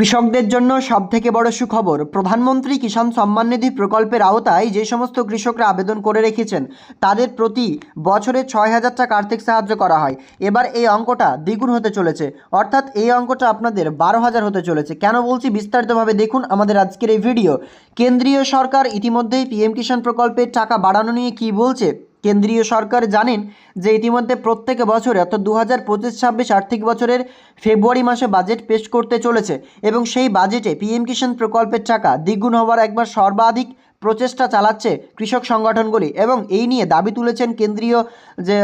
কৃষকদের জন্য সবথেকে বড় সুখবর, প্রধানমন্ত্রী কিষাণ সম্মান নিধি প্রকল্পের আওতায় যে সমস্ত কৃষকরা আবেদন করে রেখেছেন, তাদের প্রতি বছরে ছয় হাজার টাকা আর্থিক সাহায্য করা হয়। এবার এই অঙ্কটা দ্বিগুণ হতে চলেছে। অর্থাৎ এই অঙ্কটা আপনাদের বারো হাজার হতে চলেছে। কেন বলছি? বিস্তারিতভাবে দেখুন আমাদের আজকের এই ভিডিও। কেন্দ্রীয় সরকার ইতিমধ্যেই পিএম কিষাণ প্রকল্পের টাকা বাড়ানো নিয়ে কী বলছে? কেন্দ্রীয় সরকার জানেন যে ইতিমধ্যে প্রত্যেক বছরে, অর্থাৎ দু হাজার পঁচিশ, ছাব্বিশ আর্থিক বছরের ফেব্রুয়ারি মাসে বাজেট পেশ করতে চলেছে এবং সেই বাজেটে পিএম কিষাণ প্রকল্পের টাকা দ্বিগুণ হওয়ার একবার সর্বাধিক প্রচেষ্টা চালাচ্ছে কৃষক সংগঠনগুলি এবং এই নিয়ে দাবি তুলেছেন কেন্দ্রীয় যে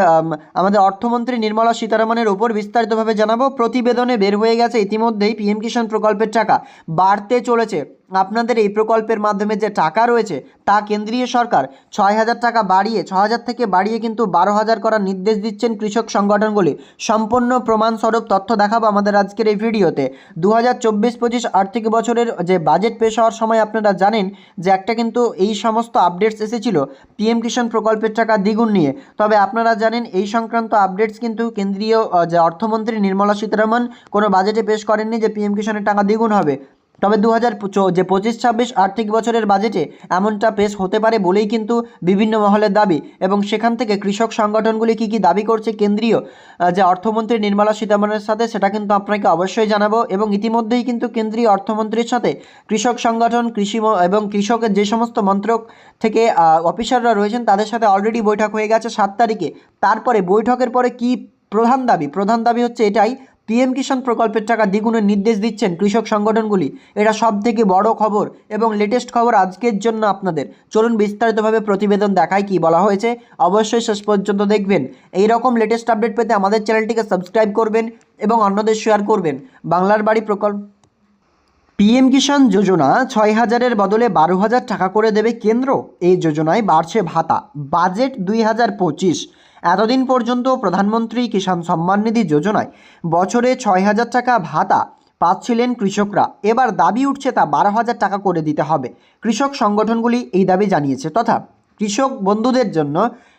আমাদের অর্থমন্ত্রী নির্মলা সীতারামনের ওপর বিস্তারিতভাবে জানাব। প্রতিবেদনে বের হয়ে গেছে ইতিমধ্যেই পিএম কিষাণ প্রকল্পের টাকা বাড়তে চলেছে। আপনাদের এই প্রকল্পের মাধ্যমে যে টাকা রয়েছে, তা কেন্দ্রীয় সরকার ছয় হাজার টাকা বাড়িয়ে ছ হাজার থেকে বাড়িয়ে কিন্তু বারো হাজার করার নির্দেশ দিচ্ছেন কৃষক সংগঠনগুলি। সম্পূর্ণ প্রমাণস্বরূপ তথ্য দেখাবো আমাদের আজকের এই ভিডিওতে। দু হাজার চব্বিশ পঁচিশ আর্থিক বছরের যে বাজেট পেশ হওয়ার সময় আপনারা জানেন যে একটা কিন্তু এই সমস্ত আপডেটস এসেছিল, পিএম কিষাণ প্রকল্পের টাকা দ্বিগুণ নিয়ে। তবে আপনারা জানেন এই সংক্রান্ত আপডেটস কিন্তু কেন্দ্রীয় যে অর্থমন্ত্রী নির্মলা সীতারামন কোনো বাজেটে পেশ করেননি যে পিএম কিষাণের টাকা দ্বিগুণ হবে। তবে দু হাজার যে পঁচিশ, ছাব্বিশ আর্থিক বছরের বাজেটে এমনটা পেশ হতে পারে বলেই কিন্তু বিভিন্ন মহলের দাবি। এবং সেখান থেকে কৃষক সংগঠনগুলি কী কী দাবি করছে কেন্দ্রীয় যে অর্থমন্ত্রী নির্মলা সীতারামনের সাথে সেটা কিন্তু আপনাকে অবশ্যই জানাব। এবং ইতিমধ্যেই কিন্তু কেন্দ্রীয় অর্থমন্ত্রীর সাথে কৃষক সংগঠন, কৃষি এবং কৃষকের যে সমস্ত মন্ত্রক থেকে অফিসাররা রয়েছেন তাদের সাথে অলরেডি বৈঠক হয়ে গেছে সাত তারিখে। তারপরে বৈঠকের পরে কি প্রধান দাবি? প্রধান দাবি হচ্ছে এটাই পিএম কিষাণ প্রকল্পের টাকা দ্বিগুণের নির্দেশ দিচ্ছেন কৃষক সংগঠনগুলি। এটা সব থেকে বড় খবর এবং লেটেস্ট খবর আজকের জন্য আপনাদের। চলুন বিস্তারিতভাবে প্রতিবেদন দেখায় কি বলা হয়েছে। অবশ্যই শেষ পর্যন্ত দেখবেন। এই রকম লেটেস্ট আপডেট পেতে আমাদের চ্যানেলটিকে সাবস্ক্রাইব করবেন এবং অন্যদের শেয়ার করবেন। বাংলার বাড়ি প্রকল্প পিএম কিষাণ যোজনা ছয় হাজারের বদলে বারো হাজার টাকা করে দেবে কেন্দ্র। এই যোজনায় বাড়ছে ভাতা, বাজেট দুই হাজার পঁচিশ। এতদিন পর্যন্ত প্রধানমন্ত্রী কিষাণ সম্মান নিধি যোজনায় বছরে ছয় হাজার টাকা ভাতা পাচ্ছিলেন কৃষকরা। এবার দাবি উঠছে তা বারো হাজার টাকা করে দিতে হবে। কৃষক সংগঠনগুলি এই দাবি জানিয়েছে, তথা কৃষক বন্ধুদের জন্য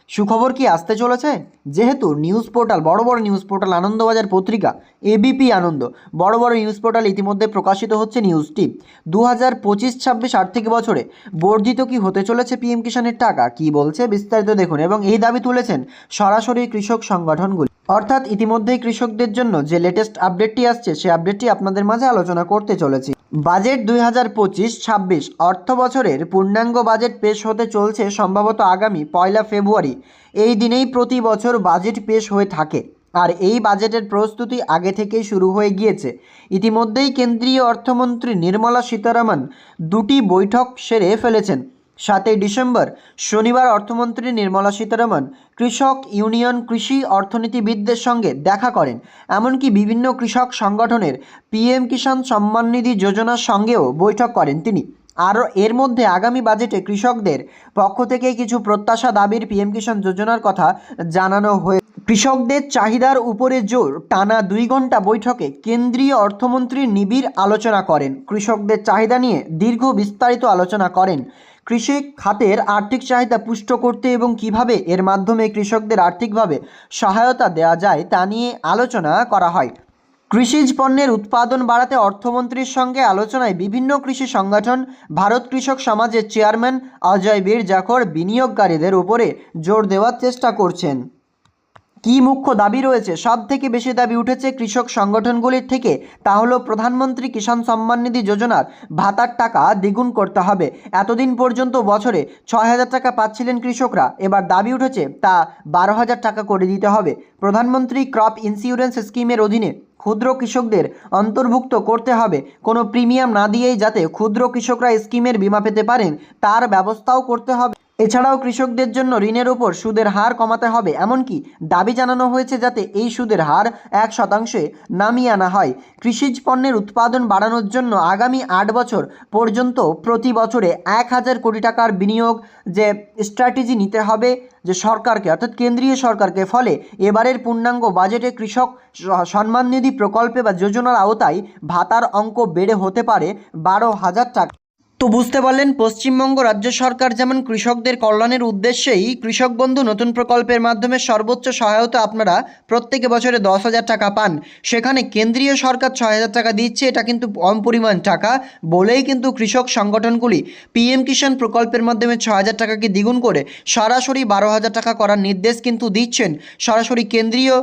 সুখবর কি আসতে চলেছে? যেহেতু নিউজ পোর্টাল, বড় বড় নিউজ পোর্টাল, আনন্দবাজার পত্রিকা, এবিপি আনন্দ, বড় বড় নিউজ পোর্টাল ইতিমধ্যে প্রকাশিত হচ্ছে নিউজটি। দু হাজার পঁচিশ ছাব্বিশ আর্থিক বছরে বর্ধিত কি হতে চলেছে পিএম কিষাণের টাকা? কি বলছে বিস্তারিত দেখুন এবং এই দাবি তুলেছেন সরাসরি কৃষক সংগঠনগুলি। অর্থাৎ ইতিমধ্যেই কৃষকদের জন্য যে লেটেস্ট আপডেটটি আসছে, সেই আপডেটটি আপনাদের মাঝে আলোচনা করতে চলেছি। বাজেট দুই হাজার পঁচিশ, ছাব্বিশ অর্থ বছরের পূর্ণাঙ্গ বাজেট পেশ হতে চলছে সম্ভবত আগামী পয়লা ফেব্রুয়ারি। এই দিনেই প্রতি বছর বাজেট পেশ হয়ে থাকে। আর এই বাজেটের প্রস্তুতি আগে থেকেই শুরু হয়ে গিয়েছে। ইতিমধ্যেই কেন্দ্রীয় অর্থমন্ত্রী নির্মলা সীতারামন দুটি বৈঠক সেরে ফেলেছেন। সাতই ডিসেম্বর, শনিবার অর্থমন্ত্রী নির্মলা সীতারামন কৃষক ইউনিয়ন কৃষি অর্থনীতিবিদদের সঙ্গে দেখা করেন। এমনকি বিভিন্ন কৃষক সংগঠনের পিএম কিষাণ সম্মান নিধি যোজনার সঙ্গেও বৈঠক করেন তিনি। আরও এর মধ্যে আগামী বাজেটে কৃষকদের পক্ষ থেকে কিছু প্রত্যাশা দাবির পিএম কিষাণ যোজনার কথা জানানো হয়ে কৃষকদের চাহিদার উপরে জোর টানা দুই ঘণ্টা বৈঠকে কেন্দ্রীয় অর্থমন্ত্রী নিবিড় আলোচনা করেন। কৃষকদের চাহিদা নিয়ে দীর্ঘ বিস্তারিত আলোচনা করেন কৃষি খাতের আর্থিক চাহিদা পুষ্ট করতে এবং কীভাবে এর মাধ্যমে কৃষকদের আর্থিকভাবে সহায়তা দেওয়া যায় তা নিয়ে আলোচনা করা হয়। কৃষিজ পণ্যের উৎপাদন বাড়াতে অর্থমন্ত্রীর সঙ্গে আলোচনায় বিভিন্ন কৃষি সংগঠন, ভারত কৃষক সমাজের চেয়ারম্যান অজয় বীর জাখর বিনিয়োগকারীদের উপরে জোর দেওয়ার চেষ্টা করছেন। কি মুখ্য দাবি রয়েছে? সব থেকে বেশি দাবি উঠেছে কৃষক সংগঠনগুলির থেকে। তা হলো প্রধানমন্ত্রী কিষাণ সম্মান নিধি যোজনার ভাতার টাকা দ্বিগুণ করতে হবে। এতদিন পর্যন্ত বছরে ছয় হাজার টাকা পাচ্ছিলেন কৃষকরা। এবার দাবি উঠেছে, তা বারো হাজার টাকা করে দিতে হবে। প্রধানমন্ত্রী ক্রপ ইন্স্যুরেন্স স্কিমের অধীনে ক্ষুদ্র কৃষকদের অন্তর্ভুক্ত করতে হবে। কোনো প্রিমিয়াম না দিয়েই যাতে ক্ষুদ্র কৃষকরা স্কিমের বীমা পেতে পারেন, তার ব্যবস্থাও করতে হবে। এছাড়াও কৃষকদের জন্য ঋণের ওপর সুদের হার কমাতে হবে, এমনকি দাবি জানানো হয়েছে যাতে এই সুদের হার এক শতাংশে নামিয়ে আনা হয়। কৃষিজ পণ্যের উৎপাদন বাড়ানোর জন্য আগামী আট বছর পর্যন্ত প্রতি বছরে এক হাজার কোটি টাকার বিনিয়োগ যে স্ট্র্যাটেজি নিতে হবে, যে সরকারকে, অর্থাৎ কেন্দ্রীয় সরকারকে, ফলে এবারের পূর্ণাঙ্গ বাজেটে কৃষক সম্মান নিধি প্রকল্পে বা যোজনার আওতায় ভাতার অঙ্ক বেড়ে হতে পারে বারো হাজার টাকা। তো বুঝতে পারলেন, পশ্চিমবঙ্গ রাজ্য সরকার যেমন কৃষকদের কল্যাণের উদ্দেশ্যেই কৃষক বন্ধু নতুন প্রকল্পের মাধ্যমে সর্বোচ্চ সহায়তা আপনারা প্রত্যেকে বছরে দশ হাজার টাকা পান। সেখানে কেন্দ্রীয় সরকার ছয় হাজার টাকা দিচ্ছে, এটা কিন্তু কম পরিমাণ টাকা বলেই কিন্তু কৃষক সংগঠনগুলি। পিএম কিষাণ প্রকল্পের মাধ্যমে ছ হাজার টাকাকে দ্বিগুণ করে সরাসরি বারো হাজার টাকা করার নির্দেশ কিন্তু দিচ্ছেন। সরাসরি কেন্দ্রীয়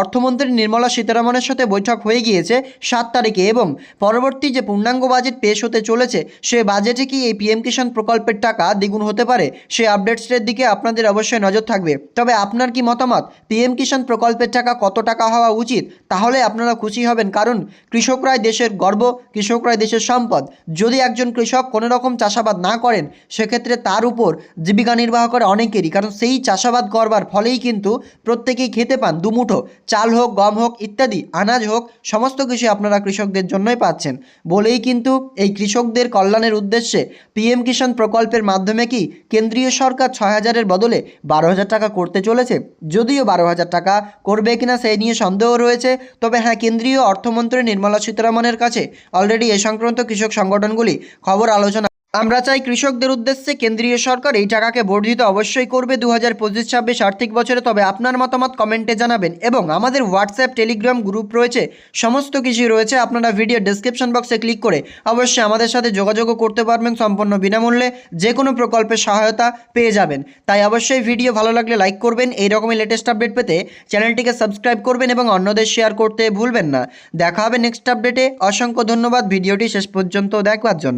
অর্থমন্ত্রী নির্মলা সীতারামনের সাথে বৈঠক হয়ে গিয়েছে সাত তারিখে এবং পরবর্তী যে পূর্ণাঙ্গ বাজেট পেশ হতে চলেছে সে বাজেটে কি এই পিএম কিষাণ প্রকল্পের টাকা দ্বিগুণ হতে পারে? সেই আপডেটসের দিকে আপনাদের অবশ্যই নজর থাকবে। তবে আপনার কি মতামত? পিএম কিষাণ প্রকল্পের টাকা কত টাকা হওয়া উচিত? তাহলে আপনারা খুশি হবেন, কারণ কৃষকরাই দেশের গর্ব, কৃষকরাই দেশের সম্পদ। যদি একজন কৃষক কোনো রকম চাষাবাদ না করেন, সেক্ষেত্রে তার উপর জীবিকা নির্বাহ করে অনেকেরই। কারণ সেই চাষাবাদ করবার ফলেই কিন্তু প্রত্যেকেই খেতে পান, দুমুঠো। চাল হোক, গম হোক, ইত্যাদি, আনাজ হোক, সমস্ত কিছু আপনারা কৃষকদের জন্যই পাচ্ছেন। বলেই কিন্তু এই কৃষকদের কল্যাণের উদ্দেশ্যে পিএম কিষাণ প্রকল্পের মাধ্যমে কি কেন্দ্রীয় সরকার ছয় হাজারের বদলে বারো হাজার টাকা করতে চলেছে? যদিও বারো হাজার টাকা করবে কিনা সেই নিয়ে সন্দেহ রয়েছে, তবে হ্যাঁ কেন্দ্রীয় অর্থমন্ত্রী নির্মলা সীতারামনের কাছে অলরেডি এ সংক্রান্ত কৃষক সংগঠনগুলি খবর আলোচনা আমরা চাই কৃষকদের উদ্দেশ্যে কেন্দ্রীয় সরকার এই টাকাকে বর্ধিত অবশ্যই করবে দু হাজার পঁচিশ ছাব্বিশ আর্থিক বছরে। তবে আপনার মতামত কমেন্টে জানাবেন এবং আমাদের হোয়াটসঅ্যাপ, টেলিগ্রাম গ্রুপ রয়েছে। সমস্ত কিছুই রয়েছে। আপনারা ভিডিও ডেসক্রিপশন বক্সে ক্লিক করে অবশ্যই আমাদের সাথে যোগাযোগও করতে পারবেন। সম্পূর্ণ বিনামূল্যে যে কোনো প্রকল্পের সহায়তা পেয়ে যাবেন। তাই অবশ্যই ভিডিও ভালো লাগলে লাইক করবেন। এই রকমই লেটেস্ট আপডেট পেতে চ্যানেলটিকে সাবস্ক্রাইব করবেন এবং অন্যদের শেয়ার করতে ভুলবেন না। দেখা হবে নেক্সট আপডেটে অসংখ্য ধন্যবাদ। ভিডিওটি শেষ পর্যন্ত দেখবার জন্য।